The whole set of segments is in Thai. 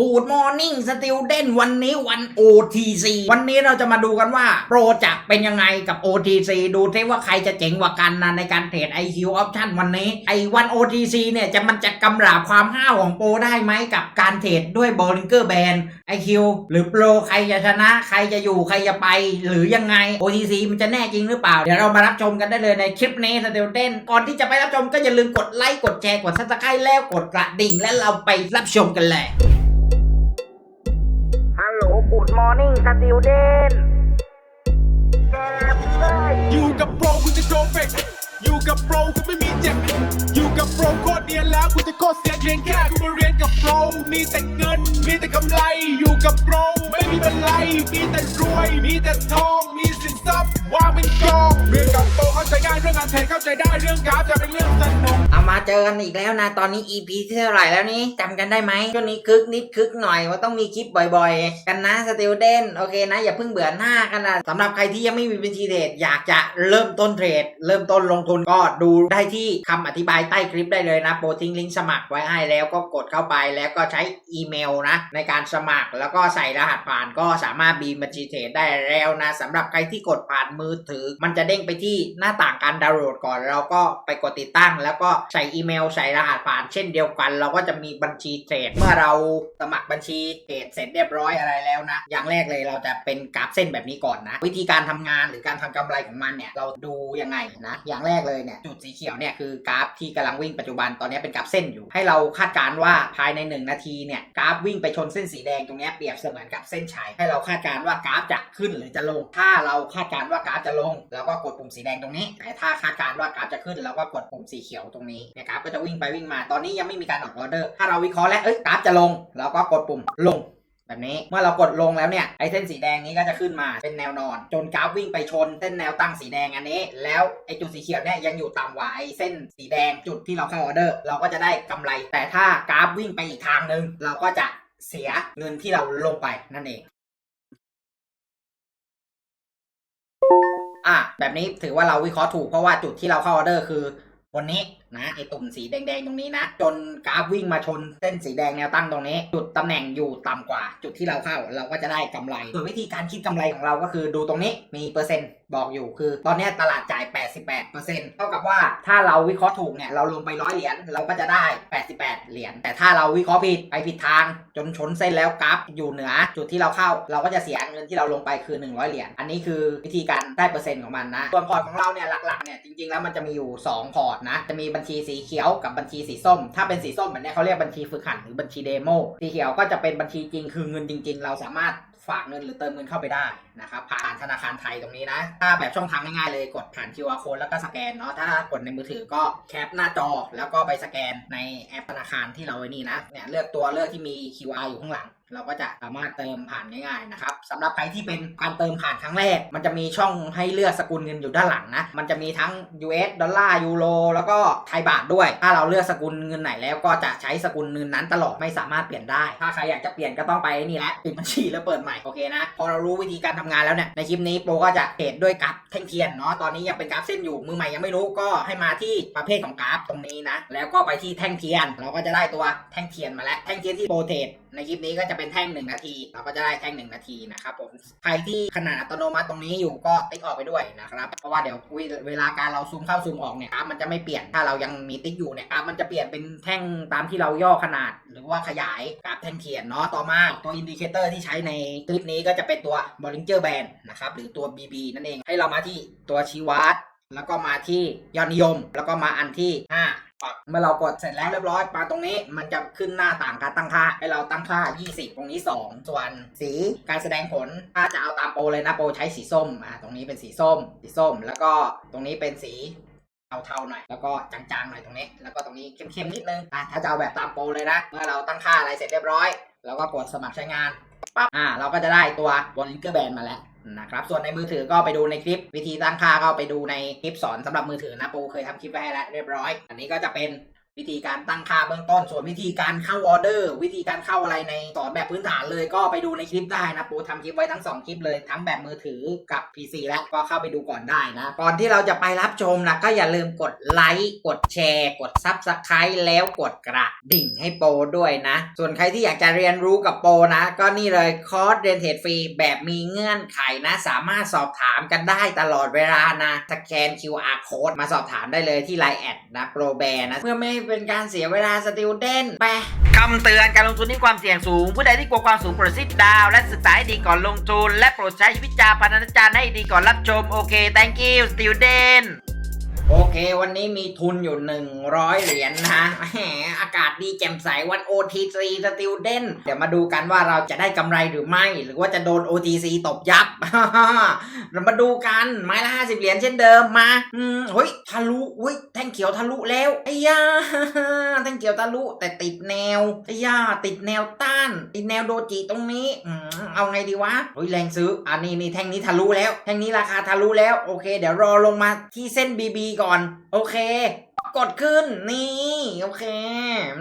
Good morning student วันนี้วัน OTC วันนี้เราจะมาดูกันว่า โปรจะเป็นยังไงกับ OTC ดูซิว่าใครจะเจ๋งกว่ากันนะในการเทรด IQ option วันนี้ ไอ้วัน OTC เนี่ยจะมันจะกำราบความห้าวของโปรได้ไหมกับการเทรดด้วย Bollinger Band IQ หรือโปรใครจะชนะ ใครจะอยู่ใครจะไป หรือยังไง OTC มันจะแน่จริงหรือเปล่า เดี๋ยวเรามารับชมกันได้เลยในคลิปนี้ student ก่อนที่จะไปรับชมก็อย่าลืมกดไลค์กดแชร์กด subscribe แล้วกดกระดิ่ง และเราไปรับชมกันเลย morning student แกเลยอยู่กับโปรคุณจะโชว์เฟกอยู่กับโปรคุณไม่มีเจ็บอยู่กับโปรโคตรเนียนแล้วคุณจะโคตรเสียเพียงแค่คุณมาเรียนกับโปรมีแต่เงิน มีแต่กำไร อยู่กับโปรไม่มีบันไลมีแต่รวย มีแต่ทอง มีสินทรัพย์ วางเป็นกองเรียนกับโปรเข้าใจง่ายเรื่องงานเทรดเข้าใจได้เรื่องกราฟจะเป็นเรื่องสนุกเอามาเจอกันอีกแล้วนะตอนนี้ EP ที่เท่าไหร่แล้วนี่จำกันได้ไหมช่วงนี้คึกนิดคึกหน่อยว่าต้องมีคลิปบ่อยๆ กันนะสติ d เดนโอเคนะ อย่าเพิ่งเบื่อหน้ากันนะสำหรับใครที่ยังไม่มีบัญชีเทรดอยากจะเริ่มต้นเทรด เริ่มต้นลงทุนก็ดูได้ที่คำอธิบายใต้คลิปได้เลยนะโปรทิ้งลิงก์สมัครไว้ให้แล้วก็กดเข้าไปแล้วก็ใช้อีเมลนะในการสมัครแล้วก็ใส่รหัสผ่านก็สามารถบีมบัญชีเทรดได้แล้วนะสำหรับใครที่กดผ่านมือือถือ มันจะเด้งไปที่หน้าต่างการดาวน์โหลดก่อนเราก็ไปกดติดตั้ง แล้วก็ใส่อีเมลใส่รหัสผ่านเช่นเดียวกัน เราก็จะมีบัญชีเทรดเมื่อเราสมัครบัญชีเทรดเสร็จเรียบร้อยอะไรแล้วนะ อย่างแรกเลยเราจะเป็นกราฟเส้นแบบนี้ก่อนนะ วิธีการทำงานหรือการทำกำไรของมันเนี่ยเราดูยังไงนะ อย่างแรกเลยเนี่ยจุดสีเขียวเนี่ยคือกราฟที่กำลังวิ่งปัจจุบันตอนนี้เป็นกราฟเส้นอยู่ ให้เราคาดการณ์ว่าภายใน 1 นาทีเนี่ยกราฟวิ่งไปชนเส้นสีแดงตรงนี้เปรียบเสมือนกับเส้นชัยให้เราคาดการณ์ว่ากราฟจะขึ้นหรือจะลงถ้าเราคาดการณ์ว่ากราฟจะลงเราก็กดปุ่มสีแดงตรงนี้ แต่ถ้าคาดการณ์ว่ากราฟจะขึ้นเราก็กดปุ่มสีเขียวตรงนี้นี่ยกราฟก็จะวิ่งไปวิ่งมา ตอนนี้ยังไม่มีการออกออเดอร์ ถ้าเราวิเคราะห์แล้ว เอ้ยกราฟจะลงเราก็กดปุ่มลงแบบนี้เมื่อเรากดลงแล้วเนี่ยไอ้เส้นสีแดงนี้ก็จะขึ้นมาเป็นแนวนอน จนกราฟวิ่งไปชนเส้นแนวตั้งสีแดงอันนี้ แล้วไอ้จุดสีเขียวเนี่ยยังอยู่ต่ำกว่าไอ้เส้นสีแดงจุดที่เราเข้าออเดอร์ เราก็จะได้กำไร แต่ถ้ากราฟวิ่งไปอีกทางหนึ่งเราก็จะเสียเงินที่เราลงไปนั่นเอง อะแบบนี้ถือว่าเราวิเคราะห์ถูกเพราะว่าจุดที่เราเข้าออเดอร์คือวันนี้ นะไอตุ่มสีแดงๆตรงนี้นะ จนกราฟวิ่งมาชนเส้นสีแดงแนวตั้งตรงนี้ จุดตำแหน่งอยู่ต่ำกว่า จุดที่เราเข้าเราก็จะได้กำไรส่วนวิธีการคิดกำไรของเราก็คือดูตรงนี้มีเปอร์เซ็นต์บอกอยู่คือ ตอนนี้ตลาดจ่าย 88เปอร์เซ็นต์เท่ากับว่าถ้าเราวิเคราะห์ถูกเนี่ยเราลงไปร้อยเหรียญเราก็จะได้ 88 เหรียญแต่ถ้าเราวิเคราะห์ผิดไปผิดทาง จนชนเส้นแล้วกราฟอยู่เหนือ จุดที่เราเข้า เราก็จะเสียเงินที่เราลงไปคือ 100 เหรียญอันนี้คือวิธีการได้เปอร์เซ็นต์ของมันนะส่วนพอร์ตของเราเนี่ยหลักๆเนี่ยจริงๆแล้วมันจะมีอยู่ 2 พอร์ตนะจะมีบัญชีสีเขียวกับบัญชีสีส้ม ถ้าเป็นสีส้มแบบนี้เขาเรียกบัญชีฝึกหัดหรือบัญชีเดโมสีเขียวก็จะเป็นบัญชีจริงคือเงินจริง ๆ เราสามารถ ฝากเงินหรือเติมเงินเข้าไปได้นะครับผ่านธนาคารไทยตรงนี้นะ ถ้าแบบช่องทางง่ายๆเลยกดผ่าน QR code แล้วก็สแกนเนาะถ้ากดในมือถือก็แคปหน้าจอแล้วก็ไปสแกนในแอปธนาคารที่เราไว้นี่นะเนี่ยเลือกตัวเลือกที่มี QR อยู่ข้างหลังเราก็จะสามารถเติมผ่านง่ายๆนะครับสำหรับใครที่เป็นการเติมผ่านครั้งแรก มันจะมีช่องให้เลือกสกุลเงินอยู่ด้านหลังนะ มันจะมีทั้ง US ดอลลาร์ยูโรแล้วก็ไทยบาทด้วย ถ้าเราเลือกสกุลเงินไหนแล้วก็จะใช้สกุลเงินนั้นตลอดไม่สามารถเปลี่ยนได้ ถ้าใครอยากจะเปลี่ยนก็ต้องไปนี่แหละปิดบัญชีแล้วเปิดใหม่โอเคนะพอเรารู้วิธีการทำงานแล้วเนี่ยในคลิปนี้โปรก็จะเทรดด้วยกราฟแท่งเทียนเนาะตอนนี้ยังเป็นกราฟเส้นอยู่มือใหม่ยังไม่รู้ก็ให้มาที่ประเภทของกราฟตรงนี้นะแล้วก็ไปที่แท่งเทียน เราก็จะได้ตัวแท่งเทียนมาแล้วแท่งเทียนที่โปรเทรด ในคลิปนี้ก็จะเป็นแท่งหนึ่งนาที เราก็จะได้แท่งหนึ่งนาทีนะครับผมใครที่ขนาดอัตโนมัติตรงนี้อยู่ก็ติ๊กออกไปด้วยนะครับเพราะว่าเดี๋ยวเวลาการเราซูมเข้าซูมออกเนี่ยกราฟมันจะไม่เปลี่ยนถ้าเรายังมีติ๊กอยู่เนี่ยกราฟมันจะเปลี่ยนเป็นแท่งตามที่เราย่อขนาด หรือว่าขยายกราฟแท่งเทียนเนาะต่อมาตัวอินดิเคเตอร์ที่ใช้ในคลิปนี้ก็จะเป็นตัว Bollinger Band นะครับหรือตัว BB นั่นเองให้เรามาที่ตัวชี้วัดแล้วก็มาที่ยอดนิยม แล้วก็มาอันที่ 5 ปักเมื่อเรากดเสร็จแล้วเรียบร้อยมาตรงนี้มันจะขึ้นหน้าต่างการตั้งค่า ให้เราตั้งค่า 20 ตรงนี้ 2 ส่วนสีการแสดงผลถ้าจะเอาตามโปรเลยนะโปรใช้สีส้มอ่าตรงนี้เป็นสีส้ม สีส้ม แล้วก็ตรงนี้เป็นสีเทาๆหน่อยแล้วก็จางๆหน่อยตรงนี้ แล้วก็ตรงนี้เข้มๆนิดนึงอะถ้าจะเอาแบบตามโปรเลยนะเมื่อเราตั้งค่าอะไรเสร็จเรียบร้อย แล้วก็กดสมัครใช้งานปั๊บอ่าเราก็จะได้ตัว b o l l i n g e r Band มาแล้ว นะครับส่วนในมือถือก็ไปดูในคลิปวิธีตั้งค่าก็ไปดูในคลิปสอนสำหรับมือถือนะปูเคยทำคลิปไว้ให้แล้วเรียบร้อย อันนี้ก็จะเป็น วิธีการตั้งค่าเบื้องต้น ส่วนวิธีการเข้าออเดอร์ วิธีการเข้าอะไรในสอนแบบพื้นฐานเลยก็ไปดูในคลิปได้นะปูทำคลิปไว้ทั้งสองคลิปเลยทั้งแบบมือถือกับ PC แล้วก็เข้าไปดูก่อนได้นะ ก่อนที่เราจะไปรับชมนะก็อย่าลืมกดไลค์กดแชร์ กด Subscribe แล้วกดกระดิ่งให้โปด้วยนะ ส่วนใครที่อยากจะเรียนรู้กับโปนะ ก็นี่เลยคอร์สเรียนเทรดฟรีแบบมีเงื่อนไขนะ สามารถสอบถามกันได้ตลอดเวลานะสแกน QR code มาสอบถามได้เลยที่ Line แอดนะโปรแบร์นะเพื่อไม่เป็นการเสียเวลาสติวเดนไปคำเตือนการลงทุนที่ความเสี่ยงสูง ผู้ใดที่กลัวความสูงโปรดซิดดาวและศึกษาให้ดีก่อนลงทุน และโปรดใช้วิจารณญาณให้ดีก่อนรับชมโอเค thank you student โอเค วันนี้มีทุนอยู่100เหรียญนะแหมอากาศดีแจ่มใสวัน OTC Student เดี๋ยวมาดูกันว่าเราจะได้กำไรหรือไม่ หรือว่าจะโดน OTC ตบยับ เรามาดูกันไม้ละ50เหรียญเช่นเดิมมาอืมเฮ้ยทะลุเฮ้ยแท่งเขียวทะลุแล้วไอ้ยาแท่งเขียวทะลุแต่ติดแนวไอ้ยาติดแนวต้าน ติดแนวโดจิตรงนี้อืมเอาไงดีวะเฮ้ยแรงซื้ออันนี้นี่แท่งนี้ทะลุแล้ว แท่งนี้ราคาทะลุแล้วโอเค เดี๋ยวรอลงมาที่เส้น BB ก่อน โอเค กดขึ้น นี่ โอเค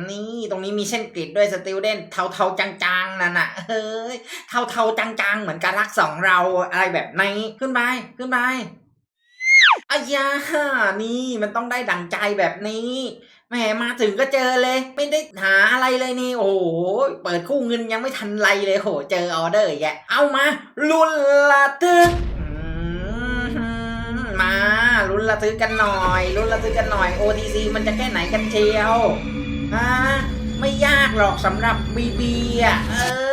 นี่ตรงนี้มีเส้นกริดด้วยสติลเดนเทาๆจางๆนั่นน่ะเฮ้ยเทาๆจางๆ เหมือนการรักสองเราอะไรแบบนี้ขึ้นไปขึ้นไปอายานี่มันต้องได้ดังใจแบบนี้แหมมาถึงก็เจอเลย ไม่ได้หาอะไรเลยนี่ โอ้โหเปิดคู่เงินยังไม่ทันไรเลยโหเจอออเดอร์อีกแกเอามาลุนละทึกอืมมา ลุ้นระทึกกันหน่อยลุ้นระทึกกันหน่อย OTC มันจะแค่ไหนกันเชียวฮะไม่ยากหรอกสำหรับ BB อะเออนี่ไงไม่ย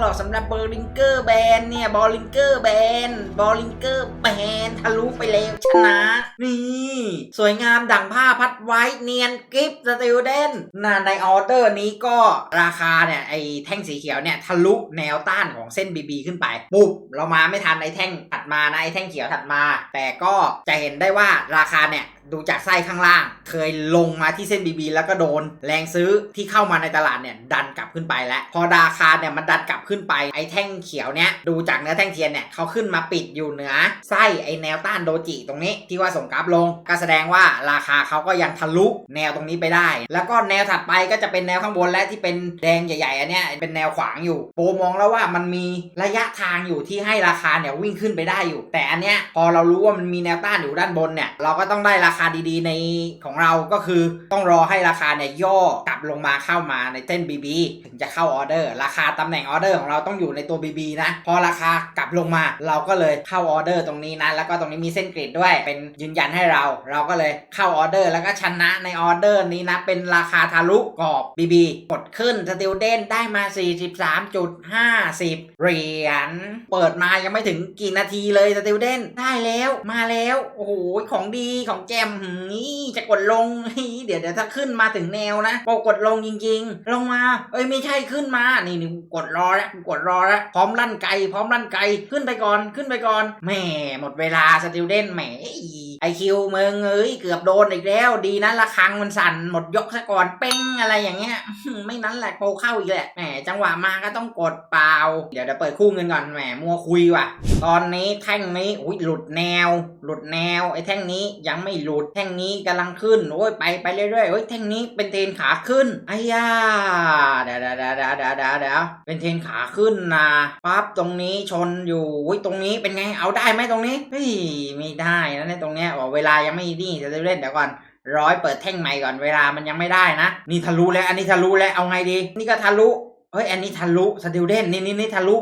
หรอกสำหรับบอลิงเกอร์แบนเนี่ยบอลิงเกอร์แบนบอลิงเกอร์แบนทะลุไปแล้วชนะ นี่ สวยงามดังผ้าพัดไว้เนียนกิฟต์สติลเดนนะในออเดอร์นี้ก็ราคาเนี่ยไอ้แท่งสีเขียวเนี่ยทะลุแนวต้านของเส้น BB ขึ้นไปปุ๊บเรามาไม่ทันไอ้แท่งถัดมานะไอ้แท่งเขียวถัดมา แต่ก็จะเห็นได้ว่าราคาเนี่ยดูจากไส้ข้างล่าง เคยลงมาที่เส้น BB แล้วก็โดน แรงซื้อที่เข้ามาในตลาดเนี่ยดันกลับขึ้นไปแล้ว พอราคาเนี่ยมันดันกลับขึ้นไปไอ้แท่งเขียวเนี่ยดูจากเนื้อแท่งเทียนเนี่ยเขาขึ้นมาปิดอยู่เหนือไส้ไอ้แนวต้านโดจิตรงนี้ที่ว่าส่งกราฟลง ก็แสดงว่าราคาเขาก็ยังทะลุแนวตรงนี้ไปได้ แล้วก็แนวถัดไปก็จะเป็นแนวข้างบนและที่เป็นแดงใหญ่ๆอันเนี้ยเป็นแนวขวางอยู่ โปรมองแล้วว่ามันมีระยะทางอยู่ที่ให้ราคาเนี่ยวิ่งขึ้นไปได้อยู่ แต่อันเนี้ยพอเรารู้ว่ามันมีแนวต้านอยู่ด้านบนเนี่ยเราก็ต้องได้ราคาดีๆในของเราราก็คือต้องรอให้ราคาเนี่ยย่อกลับลงมาเข้ามาในเส้น BB ถึงจะเข้าออเดอร์ ราคาตำแหน่งออเดอร์ของเราต้องอยู่ในตัว BB นะ พอราคากลับลงมา เราก็เลยเข้าออเดอร์ตรงนี้นะ แล้วก็ตรงนี้มีเส้นกริดด้วย เป็นยืนยันให้เรา เราก็เลยเข้าออเดอร์ แล้วก็ชนะในออเดอร์นี้นะ เป็นราคาทะลุกรอบ BB กดขึ้นสติลเดนได้มา 43.50 เหรียญ เปิดมายังไม่ถึงกี่นาทีเลยสติลเดนได้แล้ว มาแล้ว โอ้โห ของดีของแจมนี่จะกดลงเดี๋ยวเดี๋ยวถ้าขึ้นมาถึงแนวนะก็กดลงจริง ๆ ลงมา เอ้ยไม่ใช่ขึ้นมา นี่นี่กดรอแล้วกดรอแล้วพร้อมลั่นไกลพร้อมลั่นไกลขึ้นไปก่อนขึ้นไปก่อนแหมหมดเวลาสติวเดนแหมไอคิวมึงเอ้ยเกือบโดนอีกแล้ว ดีนะระฆังมันสั่นหมดยกซะก่อนเป้งอะไรอย่างเงี้ย ไม่นั้นแหละโปเข้าอีกแหละแหมจังหวะมาก็ต้องกดเปล่า เดี๋ยวเดี๋ยวเปิดคู่เงินก่อนแหมมัวคุยว่ะ ตอนนี้แท่งนี้อุ้ยหลุดแนว หลุดแนวไอแท่งนี้ยังไม่หลุดแท่งนี้กำลังขึ้นโอ้ยไปไปเรื่อยๆเฮ้ยแท่งนี้เป็นเทรนขาขึ้นไอ้ยาเดี๋ยวเดี๋ยวเดี๋ยวเดี๋ยวเดี๋ยวเป็นเทรนขาขึ้นนะปั๊บตรงนี้ชนอยู่อุ้ยตรงนี้เป็นไงเอาได้ไหมตรงนี้เฮ้ยไม่ได้นะในยตรงเนี้ยบอกเวลายังไม่นี่จะเล่นเดี๋ยวก่อนร้อยเปิดแท่งใหม่ก่อนเวลามันยังไม่ได้นะ นี่ทะลุแล้วอันนี้ทะลุแล้วเอาไงดี นี่ก็ทะลุเฮ้ยอันนี้ทะลุสติลเดนนี่นี่นี่ทะลุ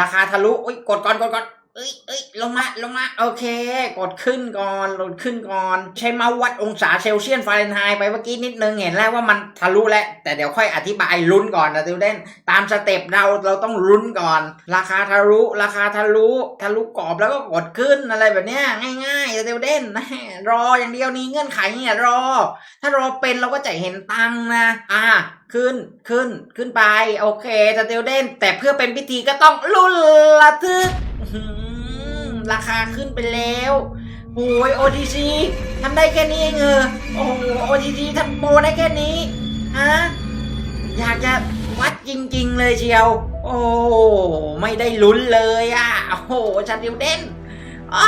ราคาทะลุอุ้ยกดก่อนกดก่อน เอ้ยเอ้ยลงมาลงมาโอเค กดขึ้นก่อนลดขึ้นก่อน ใช้เมาส์วัดองศาเซลเซียสฟาเรนไฮต์ไปเมื่อกี้นิดนึงเห็นแล้วว่ามันทะลุแล้ว แต่เดี๋ยวค่อยอธิบายลุ้นก่อนนะติวเดนตามสเต็ปเราเราต้องลุ้นก่อน ราคาทะลุราคาทะลุทะลุกรอบแล้วก็กดขึ้นอะไรแบบเนี้ยง่ายๆติวเดนรออย่างเดียวนี้เงื่อนไขเนี่ยรอ ถ้ารอเป็นเราก็จะเห็นตังนะอ่าขึ้นขึ้นขึ้นไป โอเคสติลเด่นแต่เพื่อเป็นพิธีก็ต้องลุ้นระทึก ราคาขึ้นไปแล้วโอ้ย OTC ทำได้แค่นี้เองเออโอ้โห OTC ทำโมได้แค่นี้ฮะอยากจะวัดจริง ๆ เลยเชียว โอ้ไม่ได้ลุ้นเลยอะ โอ้โหสติวเด่นอ๋อ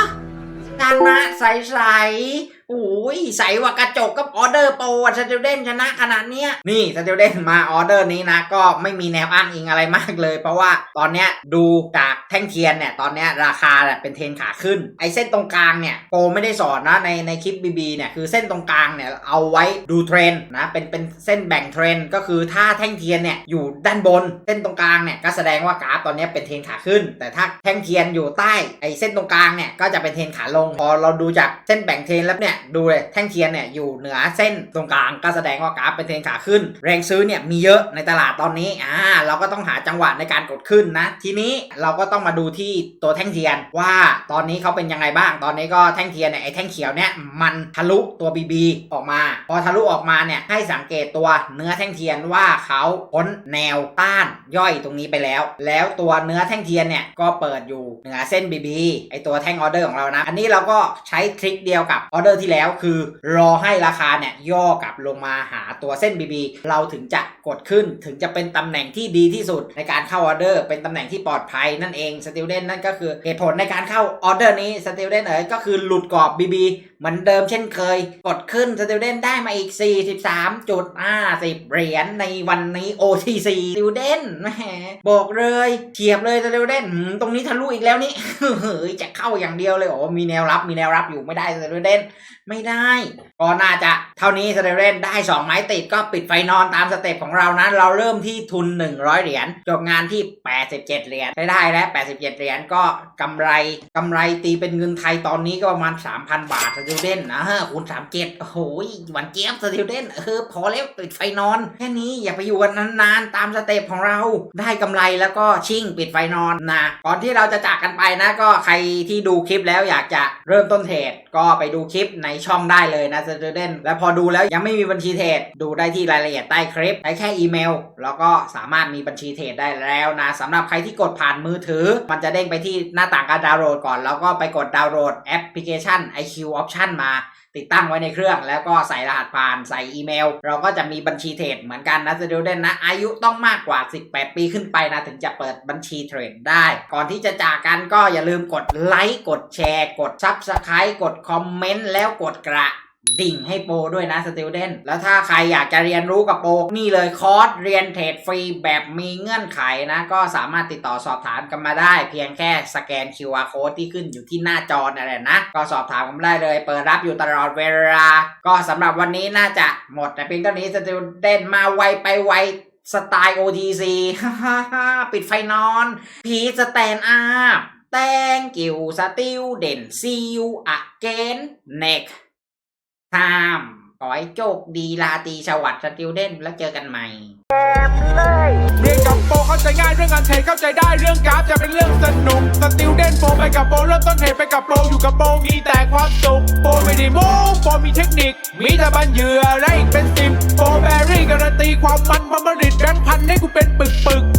ชนะใสๆ โอ้ยใสว่ากระจกกับออเดอร์โปรอะสติวเดนชนะขนาดเนี้ยนี่สเติวเดนมาออเดอร์นี้นะ ก็ไม่มีแนวอ้างอิงอะไรมากเลย เพราะว่าตอนเนี้ยดูจากแท่งเทียนเนี่ย ตอนเนี้ยราคาเนี่ยเป็นเทรนขาขึ้น ไอเส้นตรงกลางเนี่ยโปรไม่ได้สอนนะในในคลิปบีบีเนี่ย คือเส้นตรงกลางเนี่ย เอาไว้ดูเทรนนะเป็นเป็นเส้นแบ่งเทรนก็คือถ้าแท่งเทียนเนี่ยอยู่ด้านบนเส้นตรงกลางเนี่ยก็แสดงว่ากราฟตอนเนี้ยเป็นเทรนขาขึ้น แต่ถ้าแท่งเทียนอยู่ใต้ไอเส้นตรงกลางเนี่ยก็จะเป็นเทรนขาลงพอเราดูจากเส้นแบ่งเทรนแล้วเนี่ยดูเลยแท่งเทียนเนี่ยอยู่เหนือเส้นตรงกลางก็แสดงว่ากราฟเป็นเทรนขาขึ้น แรงซื้อเนี่ยมีเยอะในตลาดตอนนี้อ่าเราก็ต้องหาจังหวะในการกดขึ้นนะ ทีนี้เราก็ต้องมาดูที่ตัวแท่งเทียนว่าตอนนี้เขาเป็นยังไงบ้าง ตอนนี้ก็แท่งเทียนเนี่ยไอ้แท่งเขียวเนี่ยมันทะลุตัว BB ออกมา พอทะลุออกมาเนี่ยให้สังเกตตัวเนื้อแท่งเทียนว่าเขาพ้นแนวต้านย่อยตรงนี้ไปแล้ว แล้วตัวเนื้อแท่งเทียนเนี่ยก็เปิดอยู่เหนือเส้น BB ไอตัวแท่งออเดอร์ของเรานะ อันนี้เราก็ใช้ทริคเดียวกับออเดอร์ที่แล้วคือรอให้ราคาเนี่ยย่อกลับลงมาหาตัวเส้น BB เราถึงจะกดขึ้นถึงจะเป็นตำแหน่งที่ดีที่สุดในการเข้าออเดอร์เป็นตำแหน่งที่ปลอดภัยนั่นเองสติลเดนนั่นก็คือเหตุผลในการเข้าออเดอร์นี้สติลเดนเอ๋ยก็คือหลุดกรอบ BB เหมือนเดิมเช่นเคย กดขึ้นสติลเดนได้มาอีก 43.50 เหรียญในวันนี้ OTC สติลเดนแหมบอกเลยเฉียบเลยสติลเดนตรงนี้ทะลุอีกแล้วนี่เฮ้ยจะเข้าอย่างเดียวเลยโอ้มีแนวรับมีแนวรับอยู่ไม่ได้สติลเดน ไม่ได้ก็น่าจะเท่านี้สเตเรนได้ 2 ไม้ติดก็ปิดไฟนอนตามสเต็ปของเรานะเราเริ่มที่ทุน 100 เหรียญจบงานที่ 87 เหรียญได้ได้แล้ว 87 เหรียญก็กำไรกำไรตีเป็นเงินไทยตอนนี้ก็ประมาณ 3,000 บาทสเติลเดนนะคูณ37โอ้โหหวันเจี๊ยบสติลเดนเออพอแล้วปิดไฟนอน แค่นี้อย่าไปอยู่กันนานๆตามสเต็ปของเราได้กำไรแล้วก็ชิ่งปิดไฟนอนนะก่อนที่เราจะจากกันไปนะก็ใครที่ดูคลิปแล้วอยากจะเริ่มต้นเทรดก็ไปดูคลิปในช่องได้เลยนะสตูเดนและพอดูแล้วยังไม่มีบัญชีเทรดดูได้ที่รายละเอียดใต้คลิปใช้แค่อีเมล แล้วก็สามารถมีบัญชีเทรดได้แล้วนะสำหรับใครที่กดผ่านมือถือ มันจะเด้งไปที่หน้าต่างการดาวน์โหลดก่อน แล้วก็ไปกดดาวน์โหลดแอปพลิเคชัน IQ Option มา ติดตั้งไว้ในเครื่อง แล้วก็ใส่รหัสผ่านใส่อีเมล เราก็จะมีบัญชีเทรดเหมือนกันนะสตูเดนนะ อายุต้องมากกว่า 18 ปีขึ้นไปนะถึงจะเปิดบัญชีเทรดได้ ก่อนที่จะจากกันก็อย่าลืมกดไลค์กดแชร์ กดซับสไครต์กดคอมเมนต์แล้วกดกระ ดิ่งให้โปรด้วยนะสติลเดนแล้วถ้าใครอยากจะเรียนรู้กับโปรนี่เลยคอร์สเรียนเทรดฟรีแบบมีเงื่อนไขนะ ก็สามารถติดต่อสอบถามกันมาได้ เพียงแค่สแกน QR code ที่ขึ้นอยู่ที่หน้าจอนั่นแหละนะ ก็สอบถามกันได้เลย เปิดรับอยู่ตลอดเวลา ก็สำหรับวันนี้น่าจะหมดแต่เพียงเท่านี้สติลเดนมาไวไปไวสไตล์ OTC ปิดไฟนอน พีสแตนอัพ thank you สติลเด่น see you again next ทาม ขอให้โชคดีลาตรีสวัสดิ์สติวเดนแล้วเจอกันใหม่ เรียนกับโปรเข้าใจง่ายเรื่องการเทรดเข้าใจได้เรื่องกราฟจะเป็นเรื่องสนุกสติลเด่นโปรไปกับโปรเริ่มต้นเทรดไปกับโปรอยู่กับโปรมีแต่ความสุขโปรไม่ได้โม้โปรมีเทคนิค มีแต่บันเหยื่อและอีกเป็นสิบโปรแบรี่การันตีความมันความผลิตแบงค์พันให้กูเป็นปึกปึกๆ